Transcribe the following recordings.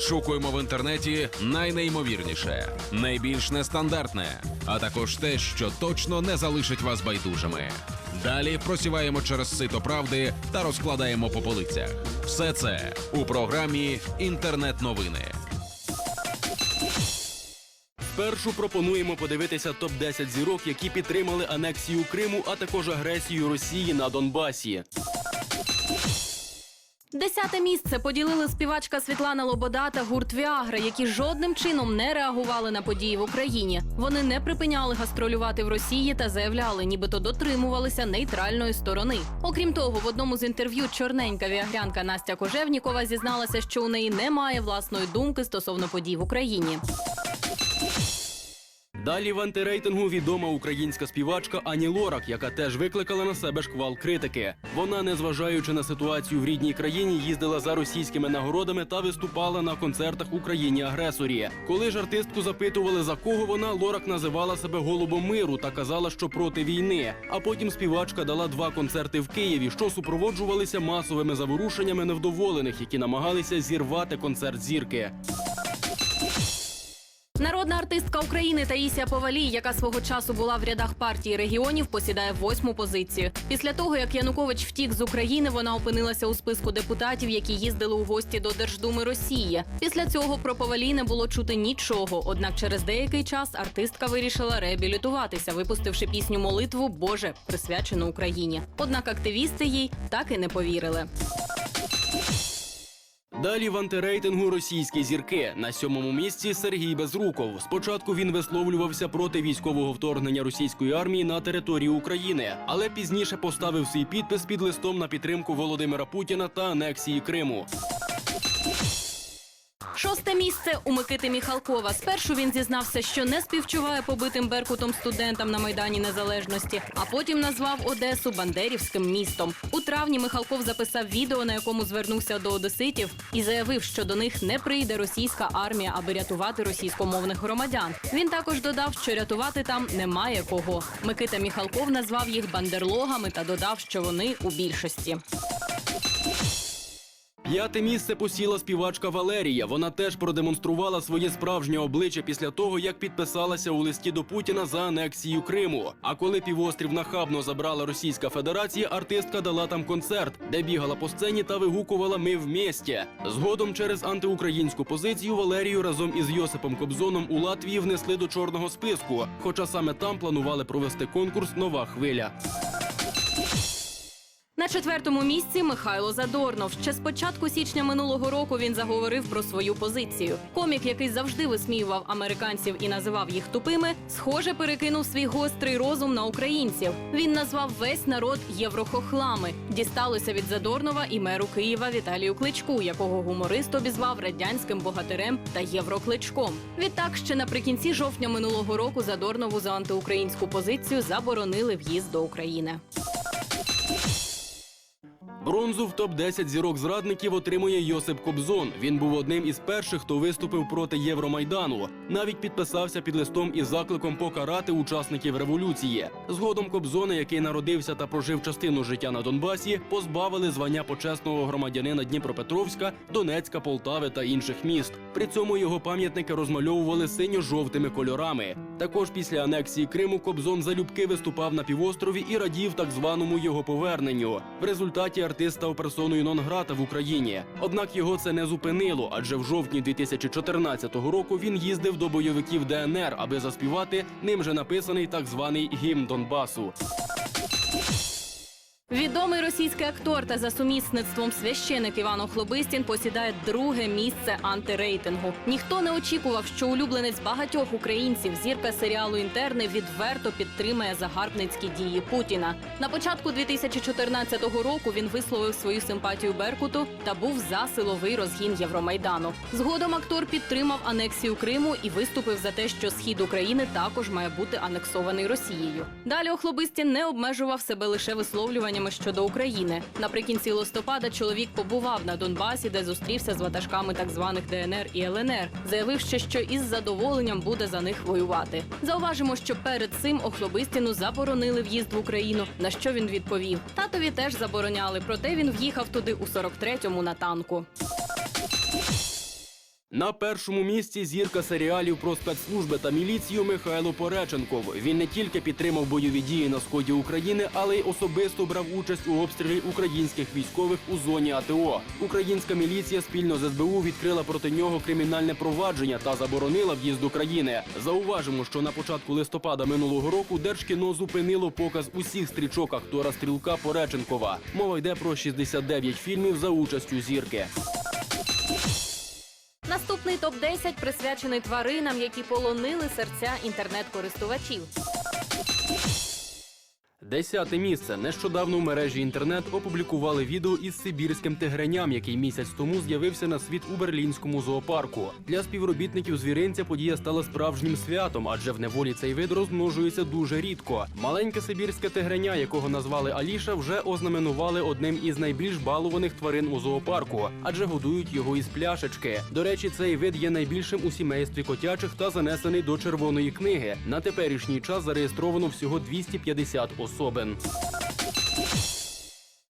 відшукуємо в інтернеті найнеймовірніше, найбільш нестандартне, а також те, що точно не залишить вас байдужими. Далі просіваємо через сито правди та розкладаємо по полицях. Все це у програмі Інтернет-новини. Спершу пропонуємо подивитися топ 10 зірок, які підтримали анексію Криму, а також агресію Росії на Донбасі. Десяте місце поділили співачка Світлана Лобода та гурт Віагра, які жодним чином не реагували на події в Україні. Вони не припиняли гастролювати в Росії та заявляли, нібито дотримувалися нейтральної сторони. Окрім того, в одному з інтерв'ю чорненька віагрянка Настя Кожевнікова зізналася, що у неї немає власної думки стосовно подій в Україні. Далі в антирейтингу відома українська співачка Ані Лорак, яка теж викликала на себе шквал критики. Вона, незважаючи на ситуацію в рідній країні, їздила за російськими нагородами та виступала на концертах Україні агресорі. Коли ж артистку запитували за кого вона, Лорак називала себе голубом миру та казала, що проти війни. А потім співачка дала два концерти в Києві, що супроводжувалися масовими заворушеннями невдоволених, які намагалися зірвати концерт зірки. Народна артистка України Таїсія Повалій, яка свого часу була в рядах партії регіонів, посідає восьму позицію. Після того, як Янукович втік з України, вона опинилася у списку депутатів, які їздили у гості до Держдуми Росії. Після цього про Повалій не було чути нічого. Однак через деякий час артистка вирішила реабілітуватися, випустивши пісню Молитву Боже, присвячену Україні. Однак активісти їй так і не повірили. Далі в антирейтингу російські зірки на сьомому місці Сергій Безруков. Спочатку він висловлювався проти військового вторгнення російської армії на територію України, але пізніше поставив свій підпис під листом на підтримку Володимира Путіна та анексії Криму. Шосте місце у Микити Міхалкова. Спершу він зізнався, що не співчуває побитим беркутом студентам на майдані Незалежності, а потім назвав Одесу Бандерівським містом. У травні Михалков записав відео, на якому звернувся до одеситів і заявив, що до них не прийде російська армія, аби рятувати російськомовних громадян. Він також додав, що рятувати там немає кого. Микита Міхалков назвав їх бандерлогами та додав, що вони у більшості. П'яте місце посіла співачка Валерія. Вона теж продемонструвала своє справжнє обличчя після того, як підписалася у листі до Путіна за анексію Криму. А коли півострів нахабно забрала Російська Федерація, артистка дала там концерт, де бігала по сцені та вигукувала Ми вместе». Згодом через антиукраїнську позицію Валерію разом із Йосипом Кобзоном у Латвії внесли до чорного списку. Хоча саме там планували провести конкурс Нова хвиля. На четвертому місці Михайло Задорнов. Ще з початку січня минулого року він заговорив про свою позицію. Комік, який завжди висміював американців і називав їх тупими, схоже перекинув свій гострий розум на українців. Він назвав весь народ єврохохлами. Дісталося від Задорнова і меру Києва Віталію Кличку, якого гуморист обізвав радянським богатирем та єврокличком. Відтак, ще наприкінці жовтня минулого року Задорнову за антиукраїнську позицію заборонили в'їзд до України. Бронзу в топ 10 зірок зрадників отримує Йосип Кобзон. Він був одним із перших, хто виступив проти Євромайдану. Навіть підписався під листом із закликом покарати учасників революції. Згодом Кобзона, який народився та прожив частину життя на Донбасі, позбавили звання почесного громадянина Дніпропетровська, Донецька, Полтави та інших міст. При цьому його пам'ятники розмальовували синьо-жовтими кольорами. Також після анексії Криму Кобзон залюбки виступав на півострові і радів так званому його поверненню. В результаті артист став персоною нон-грата в Україні. Однак його це не зупинило, адже в жовтні 2014 року він їздив до бойовиків ДНР, аби заспівати ним же написаний так званий гімн Донбасу. Відомий російський актор та за сумісництвом священик Іван Охлобистін посідає друге місце антирейтингу. Ніхто не очікував, що улюбленець багатьох українців, зірка серіалу Інтерни відверто підтримає загарбницькі дії Путіна. На початку 2014 року він висловив свою симпатію Беркуту та був за силовий розгін Євромайдану. Згодом актор підтримав анексію Криму і виступив за те, що схід України також має бути анексований Росією. Далі Охлобистін не обмежував себе лише висловлюваннями щодо України. Наприкінці листопада чоловік побував на Донбасі, де зустрівся з ватажками так званих ДНР і ЛНР, заявивши, що із задоволенням буде за них воювати. Зауважимо, що перед цим Охлобистіну заборонили в'їзд в Україну. На що він відповів? Татові теж забороняли, проте він в'їхав туди у 43-му на танку. На першому місці зірка серіалів про спецслужби та міліцію Михайло Пореченков. Він не тільки підтримав бойові дії на сході України, але й особисто брав участь у обстрілі українських військових у зоні АТО. Українська міліція спільно з СБУ відкрила проти нього кримінальне провадження та заборонила в'їзд до країни. Зауважимо, що на початку листопада минулого року Держкіно зупинило показ усіх стрічок актора стрілка Пореченкова. Мова йде про 69 фільмів за участю зірки. Наступний топ 10 присвячений тваринам, які полонили серця інтернет-користувачів. Десяте місце. Нещодавно в мережі інтернет опублікували відео із сибірським тигреням, який місяць тому з'явився на світ у берлінському зоопарку. Для співробітників звіринця подія стала справжнім святом, адже в неволі цей вид розмножується дуже рідко. Маленьке сибірське тигреня, якого назвали Аліша, вже ознаменували одним із найбільш балуваних тварин у зоопарку, адже годують його із пляшечки. До речі, цей вид є найбільшим у сімействі котячих та занесений до червоної книги. На теперішній час зареєстровано всього 250 особин.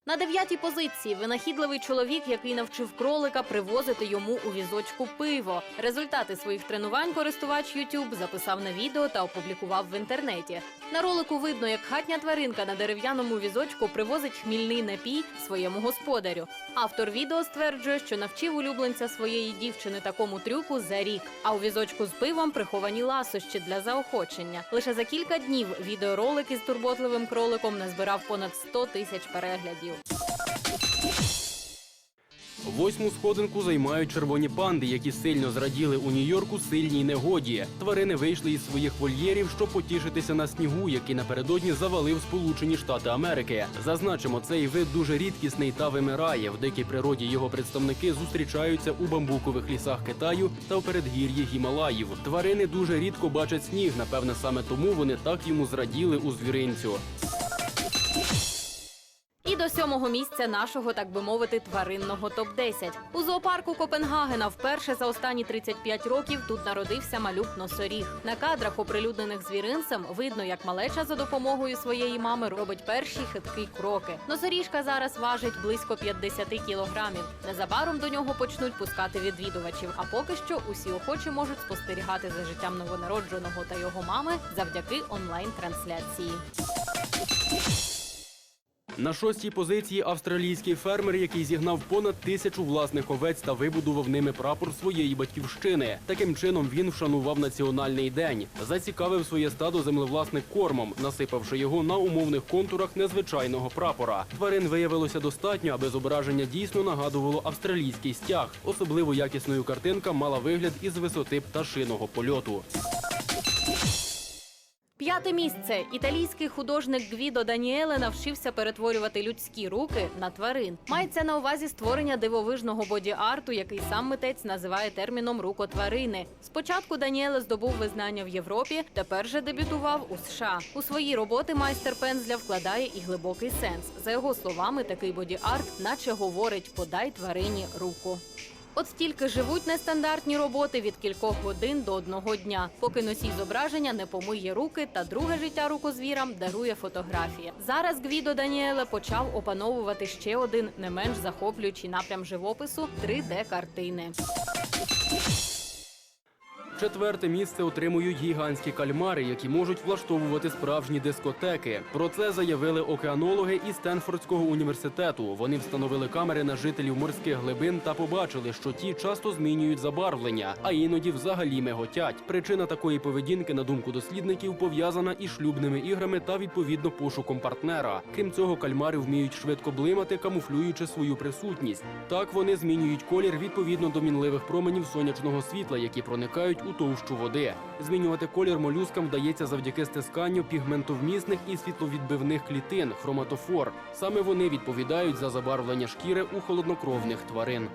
На дев'ятій позиції винахідливий чоловік, який навчив кролика привозити йому у візочку пиво. Результати своїх тренувань користувач YouTube записав на відео та опублікував в інтернеті. На ролику видно, як хатня тваринка на дерев'яному візочку привозить хмільний напій своєму господарю. Автор відео стверджує, що навчив улюбленця своєї дівчини такому трюку за рік. А у візочку з пивом приховані ласощі для заохочення. Лише за кілька днів відеоролик із турботливим кроликом назбирав понад 100 тисяч переглядів. Восьму сходинку займають червоні панди, які сильно зраділи у Нью-Йорку сильній негоді. Тварини вийшли із своїх вольєрів, щоб потішитися на снігу, який напередодні завалив Сполучені Штати Америки. Зазначимо, цей вид дуже рідкісний та вимирає. В дикій природі його представники зустрічаються у бамбукових лісах Китаю та в передгір'ї Гімалаїв. Тварини дуже рідко бачать сніг. Напевне, саме тому вони так йому зраділи у звіринцю. До сьомого місця нашого, так би мовити, тваринного топ-10. У зоопарку Копенгагена вперше за останні 35 років тут народився малюк носоріг. На кадрах, оприлюднених звіринцем, видно, як малеча за допомогою своєї мами робить перші хиткі кроки. Носоріжка зараз важить близько 50 кілограмів. Незабаром до нього почнуть пускати відвідувачів. А поки що усі охочі можуть спостерігати за життям новонародженого та його мами завдяки онлайн-трансляції. На шостій позиції австралійський фермер, який зігнав понад тисячу власних овець та вибудував ними прапор своєї батьківщини. Таким чином він вшанував національний день, зацікавив своє стадо землевласник кормом, насипавши його на умовних контурах незвичайного прапора. Тварин виявилося достатньо, аби зображення дійсно нагадувало австралійський стяг. Особливо якісною картинка мала вигляд із висоти пташиного польоту. П'яте місце. Італійський художник Гвідо Даніеле навчився перетворювати людські руки на тварин. Мається на увазі створення дивовижного боді-арту, який сам митець називає терміном рукотварини. Спочатку Даніеле здобув визнання в Європі, тепер же дебютував у США. У свої роботи майстер пензля вкладає і глибокий сенс. За його словами, такий боді-арт, наче говорить подай тварині руку. От стільки живуть нестандартні роботи від кількох годин до одного дня, поки носій зображення не помиє руки та друге життя рукозвірам дарує фотографія. Зараз Гвідо Даніеле почав опановувати ще один не менш захоплюючий напрям живопису 3D-картини. Четверте місце отримують гігантські кальмари, які можуть влаштовувати справжні дискотеки. Про це заявили океанологи із Стенфордського університету. Вони встановили камери на жителів морських глибин та побачили, що ті часто змінюють забарвлення, а іноді взагалі миготять. Причина такої поведінки, на думку дослідників, пов'язана із шлюбними іграми та відповідно пошуком партнера. Крім цього, кальмари вміють швидко блимати, камуфлюючи свою присутність. Так вони змінюють колір відповідно до мінливих променів сонячного світла, які проникають у товщу води. Змінювати колір молюскам вдається завдяки стисканню пігментовмісних і світловідбивних клітин хроматофор. Саме вони відповідають за забарвлення шкіри у холоднокровних тварин.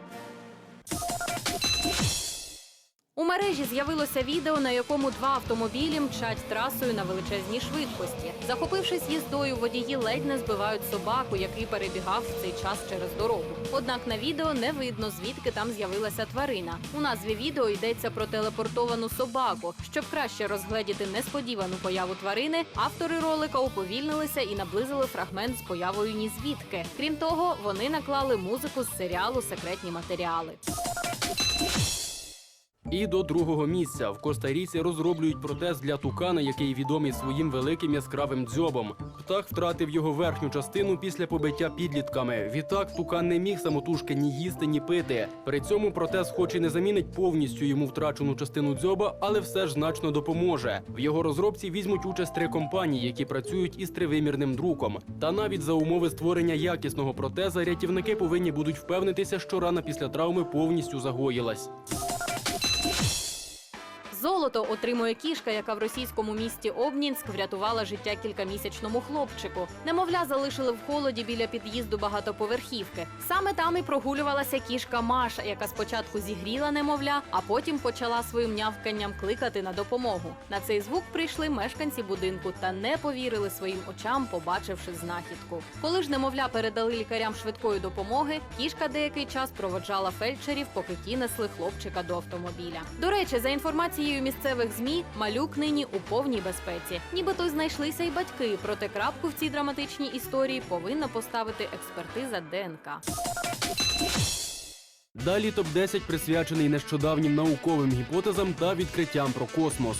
У мережі з'явилося відео, на якому два автомобілі мчать трасою на величезній швидкості. Захопившись їздою, водії ледь не збивають собаку, який перебігав в цей час через дорогу. Однак на відео не видно, звідки там з'явилася тварина. У назві відео йдеться про телепортовану собаку. Щоб краще розгледіти несподівану появу тварини, автори ролика уповільнилися і наблизили фрагмент з появою ні звідки. Крім того, вони наклали музику з серіалу Секретні матеріали. І до другого місця в Коста-Ріці розроблюють протез для тукана, який відомий своїм великим яскравим дзьобом. Птах втратив його верхню частину після побиття підлітками. Відтак тукан не міг самотужки ні їсти, ні пити. При цьому протез, хоч і не замінить повністю йому втрачену частину дзьоба, але все ж значно допоможе. В його розробці візьмуть участь три компанії, які працюють із тривимірним друком. Та навіть за умови створення якісного протеза рятівники повинні будуть впевнитися, що рана після травми повністю загоїлась. Золото отримує кішка, яка в російському місті Обнінськ врятувала життя кількамісячному хлопчику. Немовля залишили в холоді біля під'їзду багатоповерхівки. Саме там і прогулювалася кішка Маша, яка спочатку зігріла немовля, а потім почала своїм нявканням кликати на допомогу. На цей звук прийшли мешканці будинку та не повірили своїм очам, побачивши знахідку. Коли ж немовля передали лікарям швидкої допомоги, кішка деякий час проводжала фельдшерів, поки ті несли хлопчика до автомобіля. До речі, за інформацією місцевих змі, малюк нині у повній безпеці. Нібито знайшлися й батьки. Проте крапку в цій драматичній історії повинна поставити експертиза ДНК. Далі топ 10 присвячений нещодавнім науковим гіпотезам та відкриттям про космос.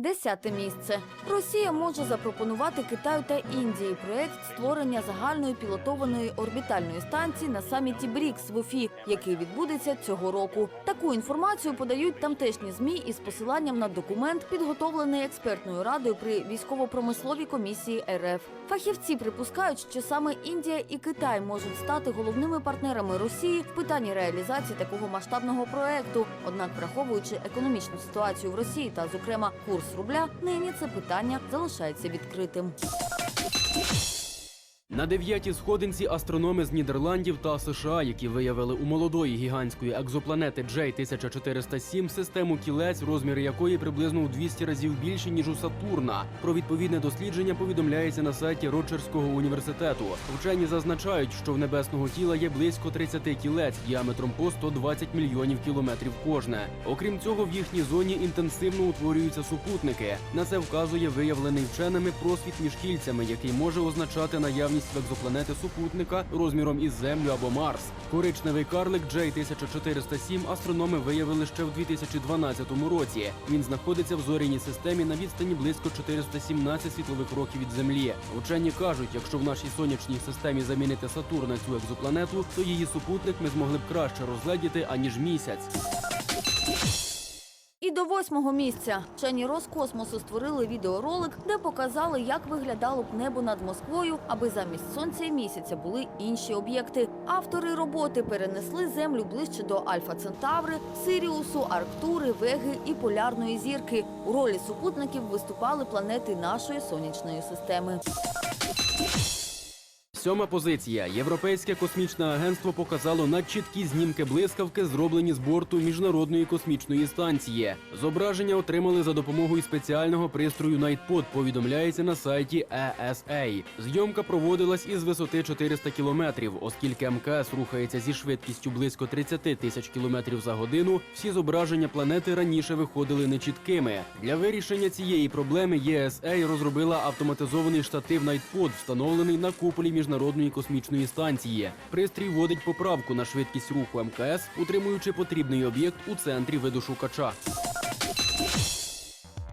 Десяте місце. Росія може запропонувати Китаю та Індії проект створення загальної пілотованої орбітальної станції на саміті БРІКС в Уфі, який відбудеться цього року. Таку інформацію подають тамтешні змі із посиланням на документ, підготовлений експертною радою при військово-промисловій комісії РФ. Фахівці припускають, що саме Індія і Китай можуть стати головними партнерами Росії в питанні реалізації такого масштабного проекту. Однак, враховуючи економічну ситуацію в Росії та, зокрема, курс рубля, нині це питання залишається відкритим. На дев'ятій сходинці астрономи з Нідерландів та США, які виявили у молодої гігантської екзопланети J1407 систему кілець, розміри якої приблизно у 200 разів більші ніж у Сатурна. Про відповідне дослідження повідомляється на сайті Роджерського університету. Вчені зазначають, що в небесного тіла є близько 30 кілець діаметром по 120 мільйонів кілометрів кожне. Окрім цього, в їхній зоні інтенсивно утворюються супутники. На це вказує виявлений вченими просвіт між кільцями, який може означати наявність в екзопланети супутника розміром із Землю або Марс. Коричневий карлик J1407 астрономи виявили ще в 2012 році. Він знаходиться в зоряній системі на відстані близько 417 світлових років від Землі. Вчені кажуть, якщо в нашій сонячній системі замінити Сатурн на цю екзопланету, то її супутник ми змогли б краще розгледіти аніж місяць. І до восьмого місця вчені Роскосмосу створили відеоролик, де показали, як виглядало б небо над Москвою, аби замість сонця і місяця були інші об'єкти. Автори роботи перенесли землю ближче до Альфа Центаври, Сиріусу, Арктури, Веги і Полярної зірки. У ролі супутників виступали планети нашої сонячної системи. Сьома позиція. Європейське космічне агентство показало надчіткі знімки блискавки, зроблені з борту міжнародної космічної станції. Зображення отримали за допомогою спеціального пристрою Nightpod, повідомляється на сайті ESA. Зйомка проводилась із висоти 400 кілометрів, оскільки МКС рухається зі швидкістю близько 30 тисяч кілометрів за годину. Всі зображення планети раніше виходили нечіткими. Для вирішення цієї проблеми ESA розробила автоматизований штатив Nightpod, встановлений на куполі міжнародної космічної станції. Пристрій вводить поправку на швидкість руху МКС, утримуючи потрібний об'єкт у центрі видошукача.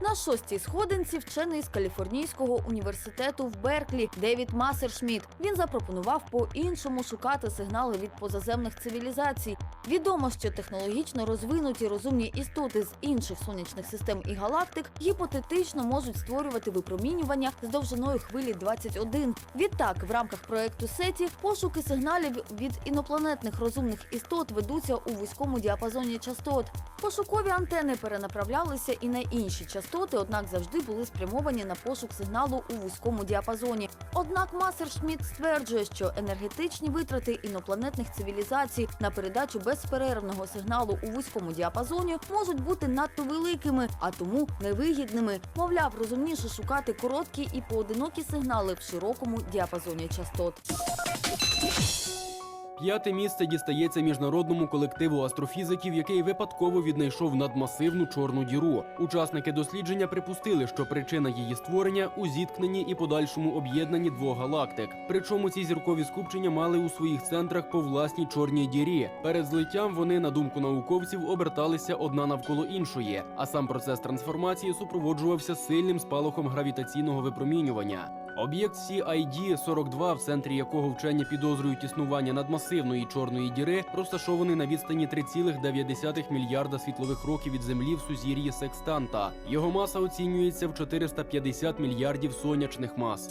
На шостій сходинці вчений з Каліфорнійського університету в Берклі Девід Масершміт. Він запропонував по-іншому шукати сигнали від позаземних цивілізацій. Відомо, що технологічно розвинуті розумні істоти з інших сонячних систем і галактик гіпотетично можуть створювати випромінювання з довжиною хвилі 21. Відтак, в рамках проекту СЕТІ пошуки сигналів від інопланетних розумних істот ведуться у вузькому діапазоні частот. Пошукові антени перенаправлялися і на інші частоти, однак завжди були спрямовані на пошук сигналу у вузькому діапазоні. Однак Масершміт стверджує, що енергетичні витрати інопланетних цивілізацій на передачу безперервного сигналу у вузькому діапазоні можуть бути надто великими, а тому невигідними. Мовляв, розумніше шукати короткі і поодинокі сигнали в широкому діапазоні частот. П'яте місце дістається міжнародному колективу астрофізиків, який випадково віднайшов надмасивну чорну діру. Учасники дослідження припустили, що причина її створення у зіткненні і подальшому об'єднанні двох галактик. Причому ці зіркові скупчення мали у своїх центрах по власній чорній дірі. Перед злиттям вони, на думку науковців, оберталися одна навколо іншої, а сам процес трансформації супроводжувався сильним спалахом гравітаційного випромінювання. Об'єкт CID-42, в центрі якого вчені підозрюють існування надмасивної чорної діри, розташований на відстані 3,9 мільярда світлових років від Землі в сузір'ї Секстанта. Його маса оцінюється в 450 мільярдів сонячних мас.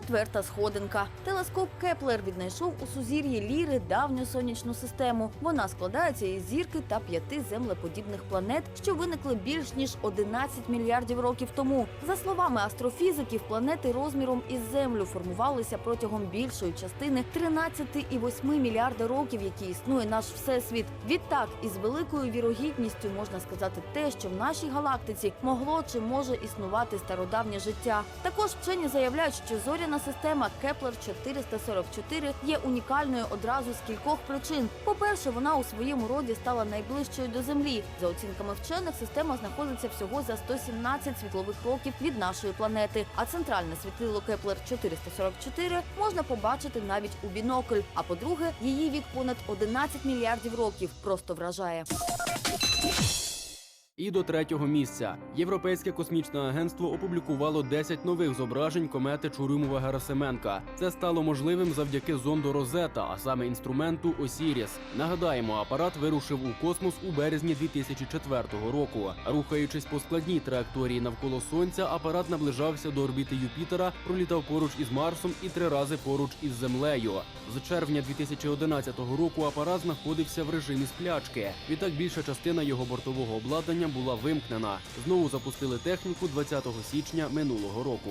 Четверта сходинка. Телескоп Кеплер віднайшов у сузір'ї Ліри давню сонячну систему. Вона складається із зірки та п'яти землеподібних планет, що виникли більш ніж 11 мільярдів років тому. За словами астрофізиків, планети розміром із землю формувалися протягом більшої частини 13,8 мільярда років, які існує наш всесвіт. Відтак, із великою вірогідністю можна сказати те, що в нашій галактиці могло чи може існувати стародавнє життя. Також вчені заявляють, що зоряна система Кеплер 444 є унікальною одразу з кількох причин. По-перше, вона у своєму роді стала найближчою до Землі. За оцінками вчених, система знаходиться всього за 117 світлових років від нашої планети. А центральне світлило Кеплер 444 можна побачити навіть у бінокль. А по-друге, її вік понад 11 мільярдів років просто вражає. І до третього місця Європейське космічне агентство опублікувало 10 нових зображень комети Чурюмова Герасименка. Це стало можливим завдяки зонду Розета, а саме інструменту Осіріс. Нагадаємо, апарат вирушив у космос у березні 2004 року. Рухаючись по складній траєкторії навколо сонця, апарат наближався до орбіти Юпітера, пролітав поруч із Марсом і три рази поруч із Землею. З червня 2011 року апарат знаходився в режимі сплячки. Відтак більша частина його бортового обладнання була вимкнена. Знову запустили техніку 20 січня минулого року.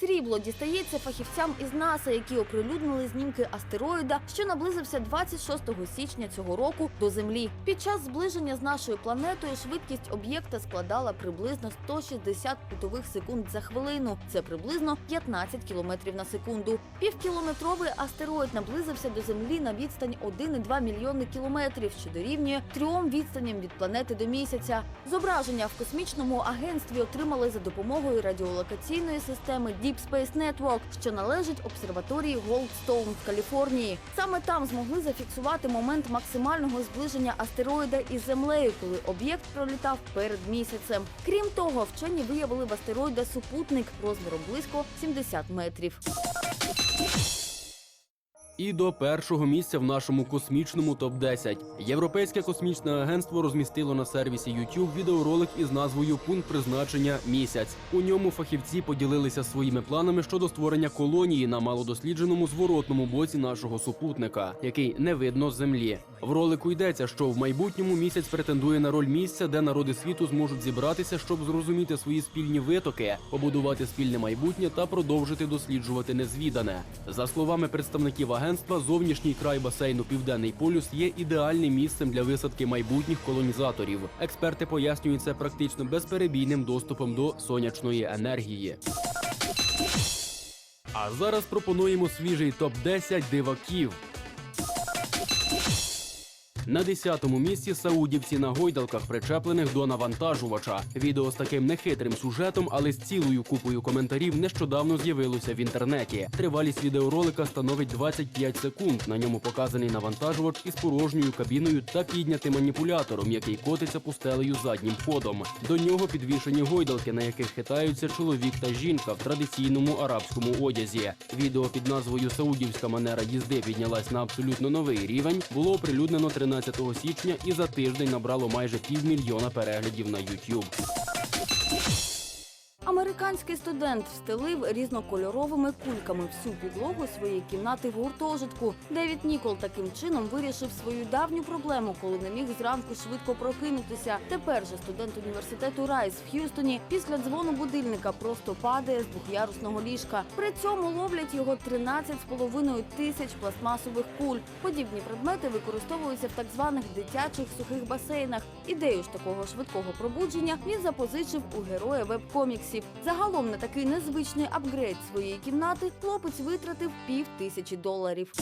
Срібло дістається фахівцям із НАСА, які оприлюднили знімки астероїда, що наблизився 26 січня цього року до Землі. Під час зближення з нашою планетою швидкість об'єкта складала приблизно 160 кутових секунд за хвилину. Це приблизно 15 кілометрів на секунду. Півкілометровий астероїд наблизився до Землі на відстань 1,2 мільйони кілометрів, що дорівнює трьом відстаням від планети до місяця. Зображення в космічному агентстві отримали за допомогою радіолокаційної системи Deep Space Network, що належить обсерваторії Голдстоун в Каліфорнії. Саме там змогли зафіксувати момент максимального зближення астероїда із землею, коли об'єкт пролітав перед місяцем. Крім того, вчені виявили в астероїда супутник розміром близько 70 метрів. І до першого місця в нашому космічному топ 10 Європейське космічне агентство розмістило на сервісі YouTube відеоролик із назвою Пункт призначення місяць. У ньому фахівці поділилися своїми планами щодо створення колонії на малодослідженому зворотному боці нашого супутника, який не видно з землі. В ролику йдеться, що в майбутньому місяць претендує на роль місця, де народи світу зможуть зібратися, щоб зрозуміти свої спільні витоки, побудувати спільне майбутнє та продовжити досліджувати незвідане. За словами представників агентства, зовнішній край басейну Південний полюс є ідеальним місцем для висадки майбутніх колонізаторів. Експерти пояснюють це практично безперебійним доступом до сонячної енергії. А зараз пропонуємо свіжий топ 10 диваків. На 10-му місці саудівці на гойдалках, причеплених до навантажувача. Відео з таким нехитрим сюжетом, але з цілою купою коментарів нещодавно з'явилося в інтернеті. Тривалість відеоролика становить 25 секунд. На ньому показаний навантажувач із порожньою кабіною та піднятим маніпулятором, який котиться пустелею заднім ходом. До нього підвішені гойдалки, на яких хитаються чоловік та жінка в традиційному арабському одязі. Відео під назвою Саудівська манера їзди піднялась на абсолютно новий рівень. Було оприлюднено 13 січня і за тиждень набрало майже півмільйона переглядів на YouTube. Американський студент встелив різнокольоровими кульками всю підлогу своєї кімнати в гуртожитку. Девід Нікол таким чином вирішив свою давню проблему, коли не міг зранку швидко прокинутися. Тепер же студент університету Райс в Х'юстоні після дзвону будильника просто падає з двох'ярусного ліжка. При цьому ловлять його 13,5 тисяч пластмасових куль. Подібні предмети використовуються в так званих дитячих сухих басейнах. Ідею ж такого швидкого пробудження він запозичив у героя веб-коміксів. Ресурсів. Загалом на такий незвичний апгрейд своєї кімнати хлопець витратив пів тисячі доларів.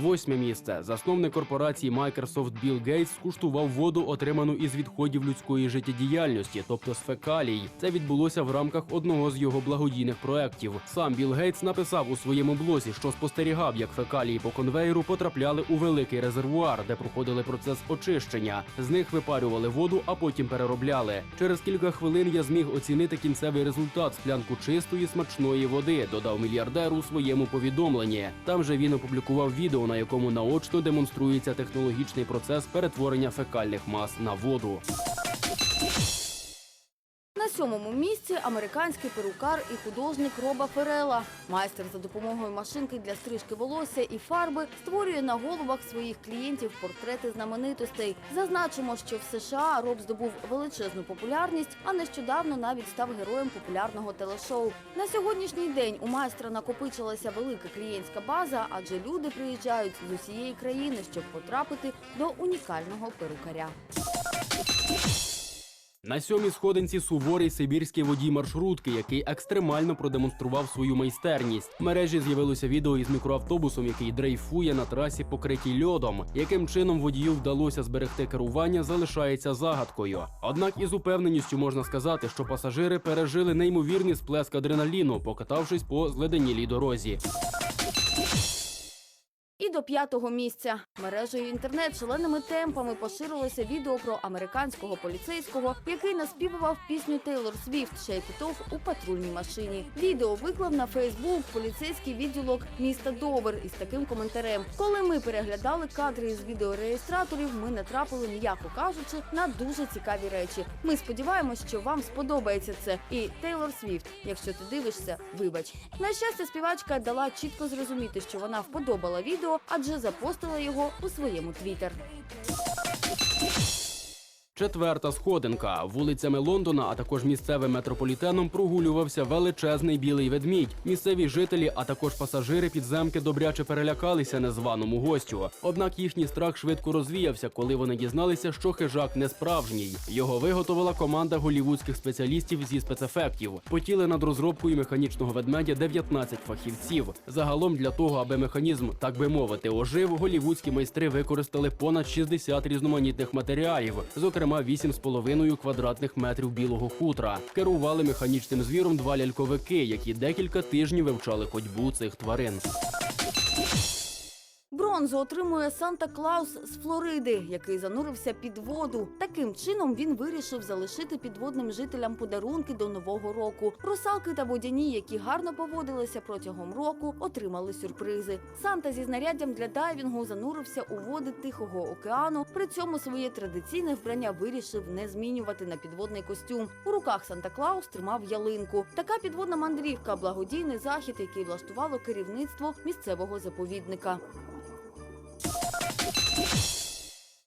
Восьме місце. Засновник корпорації Microsoft Білл Гейтс скуштував воду, отриману із відходів людської життєдіяльності, тобто з фекалій. Це відбулося в рамках одного з його благодійних проєктів. Сам Білл Гейтс написав у своєму блозі, що спостерігав, як фекалії по конвейеру потрапляли у великий резервуар, де проходили процес очищення. З них випарювали воду, а потім переробляли. Через кілька хвилин я зміг оцінити кінцевий результат склянку чистої смачної води. Додав мільярдер у своєму повідомленні. Там же він опублікував відео, на якому наочно демонструється технологічний процес перетворення фекальних мас на воду. Сьомому місці американський перукар і художник Роба Ферела. Майстер за допомогою машинки для стрижки волосся і фарби створює на головах своїх клієнтів портрети знаменитостей. Зазначимо, що в США Роб здобув величезну популярність, а нещодавно навіть став героєм популярного телешоу. На сьогоднішній день у майстра накопичилася велика клієнтська база, адже люди приїжджають з усієї країни, щоб потрапити до унікального перукаря. На сьомій сходинці суворий сибірський водій маршрутки, який екстремально продемонстрував свою майстерність. В мережі з'явилося відео із мікроавтобусом, який дрейфує на трасі, покритій льодом. Яким чином водію вдалося зберегти керування, залишається загадкою. Однак із упевненістю можна сказати, що пасажири пережили неймовірний сплеск адреналіну, покатавшись по зледенілій дорозі. І до п'ятого місця мережею інтернет шаленими темпами поширилося відео про американського поліцейського, який наспівував пісню Тейлор Свіфт «Shake It Off» у патрульній машині. Відео виклав на Фейсбук поліцейський відділок міста Довер із таким коментарем. Коли ми переглядали кадри із відеореєстраторів, ми натрапили, м'яко кажучи, на дуже цікаві речі. Ми сподіваємось, що вам сподобається це. І Тейлор Свіфт, якщо ти дивишся, вибач. На щастя, співачка дала чітко зрозуміти, що вона вподобала відео, адже запостила його у своєму твіттер. Четверта сходинка. Вулицями Лондона, а також місцевим метрополітеном прогулювався величезний білий ведмідь. Місцеві жителі, а також пасажири підземки добряче перелякалися незваному гостю. Однак їхній страх швидко розвіявся, коли вони дізналися, що хижак не справжній. Його виготовила команда голівудських спеціалістів зі спецефектів. Потіли над розробкою механічного ведмедя 19 фахівців. Загалом для того, аби механізм, так би мовити, ожив, голівудські майстри використали понад 60 різноманітних матеріалів, зокрема 8,5 квадратних метрів білого хутра. Керували механічним звіром два ляльковики, які декілька тижнів вивчали ходьбу цих тварин. Бронзу отримує Санта Клаус з Флориди, який занурився під воду. Таким чином він вирішив залишити підводним жителям подарунки до нового року. Русалки та водяні, які гарно поводилися протягом року, отримали сюрпризи. Санта зі знаряддям для дайвінгу занурився у води Тихого океану. При цьому своє традиційне вбрання вирішив не змінювати на підводний костюм. У руках Санта Клаус тримав ялинку. Така підводна мандрівка благодійний захід, який влаштувало керівництво місцевого заповідника.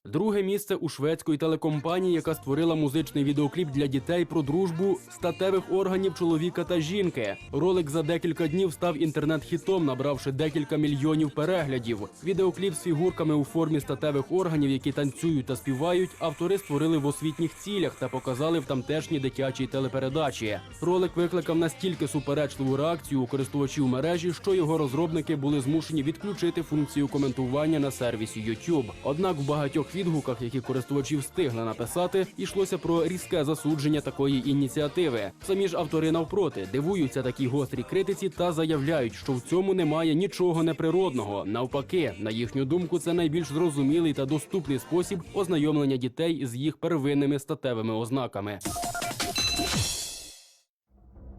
Друге місце у шведської телекомпанії, яка створила музичний відеокліп для дітей про дружбу статевих органів чоловіка та жінки. Ролик за декілька днів став інтернет-хітом, набравши декілька мільйонів переглядів. Відеокліп з фігурками у формі статевих органів, які танцюють та співають, автори створили в освітніх цілях та показали в тамтешній дитячій телепередачі. Ролик викликав настільки суперечливу реакцію у користувачів мережі, що його розробники були змушені відключити функцію коментування на сервісі YouTube. Однак в багатьох відгуках, які користувачі встигли написати, йшлося про різке засудження такої ініціативи. Самі ж автори навпроти дивуються такій гострій критиці та заявляють, що в цьому немає нічого неприродного. Навпаки, на їхню думку, це найбільш зрозумілий та доступний спосіб ознайомлення дітей з їх первинними статевими ознаками.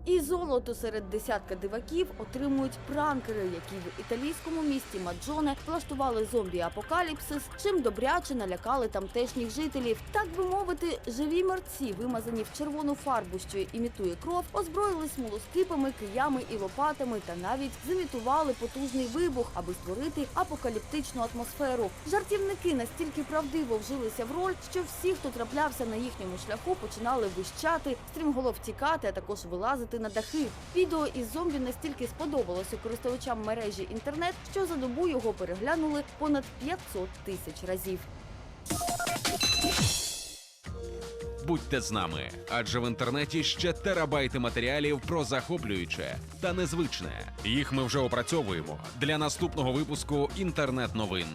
І золото серед десятка диваків отримують пранкери, які в італійському місті Маджоне влаштували зомбі-апокаліпсис, чим добряче налякали тамтешніх жителів. Так би мовити, живі мерці, вимазані в червону фарбу, що імітує кров, озброїлись смолоскипами, киями і лопатами та навіть зімітували потужний вибух, аби створити апокаліптичну атмосферу. Жартівники настільки правдиво вжилися в роль, що всі, хто траплявся на їхньому шляху, починали вищати, стрімголов тікати, а також вилазити на дахи. Відео із зомбі настільки сподобалося користувачам мережі інтернет, що за добу його переглянули понад 500 тисяч разів. будьте з нами, адже в інтернеті ще терабайти матеріалів про захоплююче та незвичне. Їх ми вже опрацьовуємо для наступного випуску інтернет новин.